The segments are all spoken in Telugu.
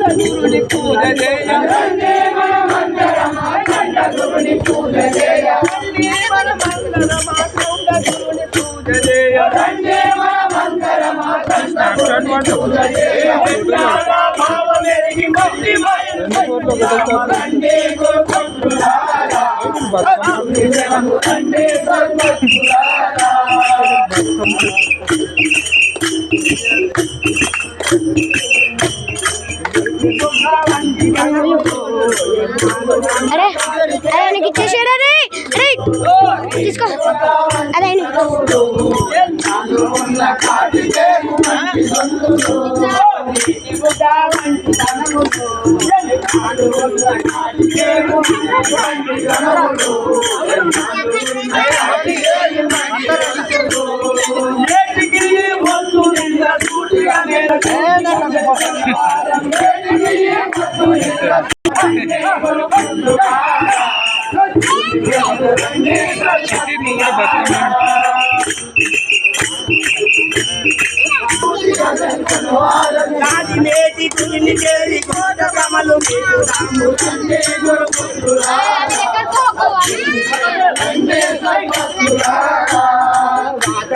గురుని పూజ చేయ వందే మన మంగళమ కండ గురుని పూజ చేయ వందే మన మంగళమ కండ గురుని పూజ చేయ వందే మన మంగళమ కండ గురుని పూజ చేయ విజ్ఞాన భావమెరిగి భక్తి రండి గురు భక్తులారా రండి సర్వత్తులారా అరే అరే నీకు ఇచ్చేసాడు అరే అరే తీసుకో. అదే మేటి గురిని చేరి కోట కమలు గురు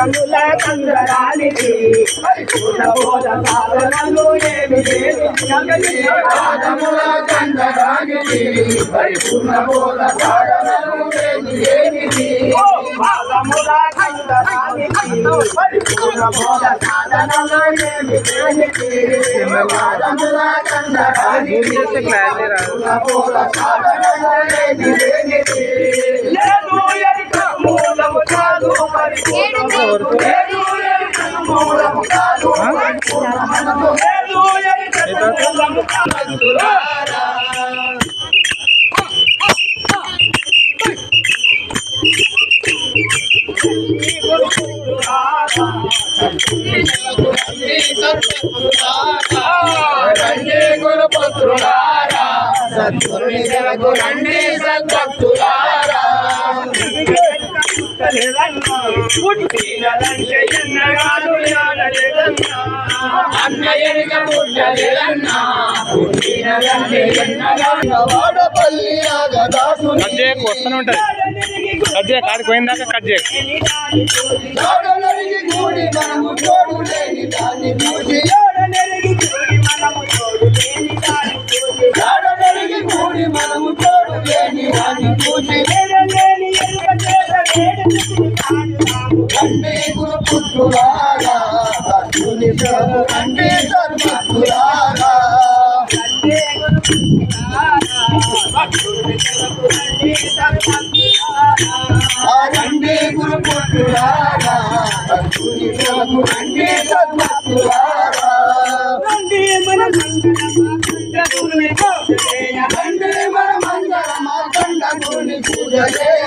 పాదముల కందరానికి పరిపూర్ణ బోధ సాధనలు ఏమి పాదముల కందరానికి పరిపూర్ణ బోధ సాధనలు ఏమి పాదముల కందరానికి పరిపూర్ణ బోధ సాధనలు ఏమి పాదముల కందరానికి పరిపూర్ణ బోధ సాధనలు ఏమి సద్గురుని సేవకు రండి సద్భక్తులారా కట్ చేయకు వస్తూనే ఉంటుంది. కట్ చేయ కాడికి పోయిన దాకా కట్ చేయకు. మనము తోడు లేని దాన్ని చూసి. సర్వత్తులారా అర్జుని ప్రభు సర్వత్తులారా గురు అర్జుని ప్రభు సర్వత్తులారా పూజ మన మంగళ మా కండ గురుని పూజ చేయ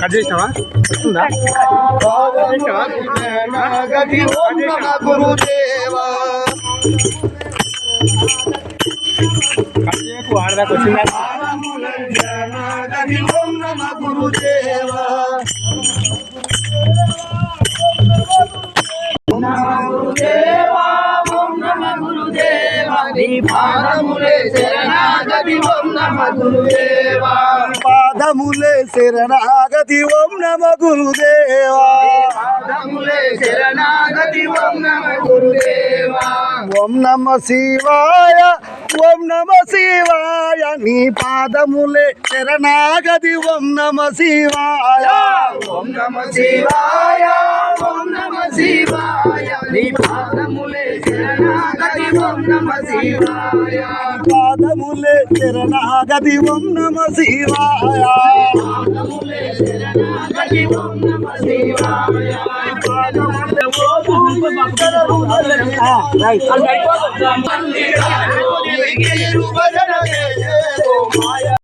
కట్ చేసినావా? వస్తుందా? కట్ నమ గురుదేవా. నీ పాదములే శరణాగతి ఓం నమ గురుదేవా పాదములే శరణాగతి ఓం నమ గురుదేవా. పాదములే శరణాగతి ఓం నమ గురుదేవా. ఓం నమ శివాయ ఓం నమ శివాయ. నీ పాదములే శరణాగతి. ఓం నమ శివాయ. ఓం నమ శివాయ. ఓం నమ శివాయ. నీ పాదములే శరణాగతి. ఓం నమ శివాయ. పాదములే శరణాగతి. ఓం నమ శివాయ. శరణాగతి. ఓం నమ శివాయ. రైట్